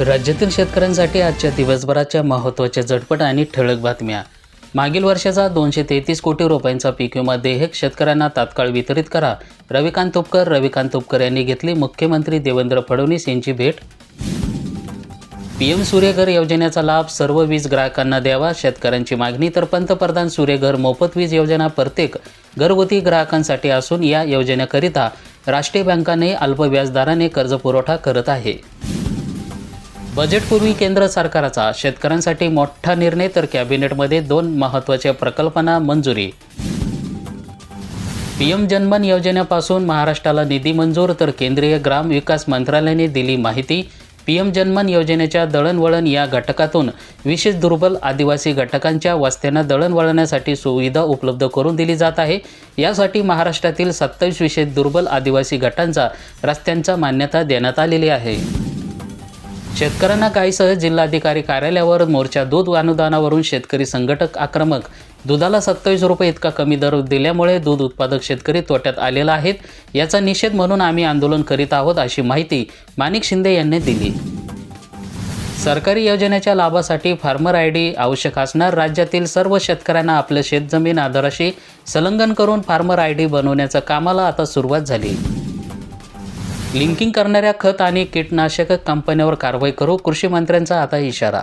राज्यातील शेतकऱ्यांसाठी आजच्या दिवसभराच्या महत्त्वाच्या झटपट आणि ठळक बातम्या. मागील वर्षाचा दोनशे तेहतीस कोटी रुपयांचा पीक विमा देहक शेतकऱ्यांना तात्काळ वितरित करा. रविकांत तुपकर रविकांत तुपकर यांनी घेतली. मुख्यमंत्री देवेंद्र फडणवीस यांची भेट. पी एम सूर्यघर योजनेचा लाभ सर्व वीज ग्राहकांना द्यावा. शेतकऱ्यांची मागणी तर पंतप्रधान सूर्यघर मोफत वीज योजना प्रत्येक घरगुती ग्राहकांसाठी असून या योजनेकरिता राष्ट्रीय बँकाने अल्प व्याजदराने कर्ज पुरवठा करत आहे. बजेटपूर्वी केंद्र सरकारचा. शेतकऱ्यांसाठी मोठा निर्णय तर कॅबिनेटमध्ये दोन महत्त्वाच्या प्रकल्पांना मंजुरी. पीएम जनमन योजनेपासून महाराष्ट्राला निधी मंजूर तर केंद्रीय ग्राम विकास मंत्रालयाने दिली माहिती. पीएम जनमन योजनेच्या दळणवळण या घटकातून विशेष दुर्बल आदिवासी घटकांच्या वस्त्यांना दळणवळणासाठी सुविधा उपलब्ध करून दिली जात आहे. यासाठी महाराष्ट्रातील सत्तावीस विशेष दुर्बल आदिवासी गटांचा रस्त्यांचा मान्यता देण्यात आलेली आहे. शेतकऱ्यांना काहीसह जिल्हाधिकारी कार्यालयावर मोर्चा दूध अनुदानावरून शेतकरी संघटक आक्रमक. दुधाला सत्तावीस रुपये इतका कमी दर दिल्यामुळे दूध उत्पादक शेतकरी तोट्यात आलेला आहेत. याचा निषेध म्हणून आम्ही आंदोलन करीत आहोत अशी माहिती माणिक शिंदे यांनी दिली. सरकारी योजनेच्या लाभासाठी फार्मर आय डी आवश्यक असणार. राज्यातील सर्व शेतकऱ्यांना आपलं शेतजमीन आधाराशी संलग्न करून फार्मर आय डी बनवण्याच्या कामाला आता सुरुवात झाली. लिंकिंग करणाऱ्या खत आणि कीटनाशक कंपन्यांवर कारवाई करू कृषी मंत्र्यांचा आता इशारा.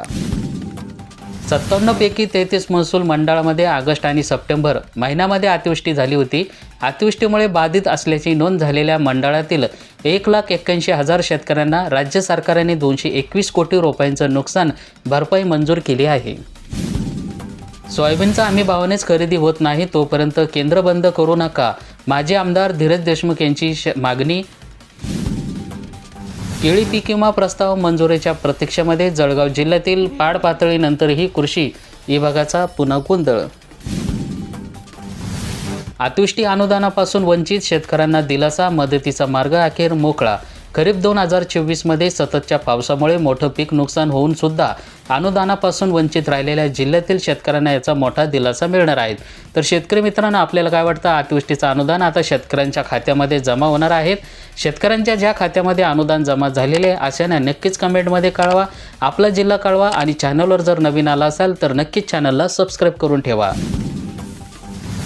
सत्तावन्नपैकी तेहतीस महसूल मंडळामध्ये ऑगस्ट आणि सप्टेंबर महिन्यामध्ये अतिवृष्टी झाली होती. अतिवृष्टीमुळे बाधित असल्याची नोंद झालेल्या मंडळातील एक लाख एक्क्याऐंशी हजार शेतकऱ्यांना राज्य सरकारने दोनशे एकवीस कोटी रुपयांचं नुकसान भरपाई मंजूर केली आहे. सोयाबीनचा आम्ही भावानेच खरेदी होत नाही तोपर्यंत केंद्र बंद करू नका. माजी आमदार धीरज देशमुख यांची श मागणी केळी पीक विमा प्रस्ताव मंजुरीच्या प्रतीक्षेमध्ये जळगाव जिल्ह्यातील पाड पातळीनंतरही कृषी विभागाचा पुन्हा गोंधळ अतिवृष्टी अनुदानापासून वंचित शेतकऱ्यांना दिलासा मदतीचा मार्ग अखेर मोकळा खरीप दोन हजार चोवीसमध्ये सततच्या पावसामुळे मोठं पीक नुकसान होऊन सुद्धा अनुदानापासून वंचित राहिलेल्या जिल्ह्यातील शेतकऱ्यांना याचा मोठा दिलासा मिळणार आहे. तर शेतकरी मित्रांनो आपल्याला काय वाटतं? अतिवृष्टीचं अनुदान आता शेतकऱ्यांच्या खात्यामध्ये जमा होणार आहेत शेतकऱ्यांच्या ज्या खात्यामध्ये अनुदान जमा झालेले आहे अशाने नक्कीच कमेंटमध्ये कळवा. आपला जिल्हा कळवा आणि चॅनलवर जर नवीन आला असाल तर नक्कीच चॅनलला सबस्क्राईब करून ठेवा.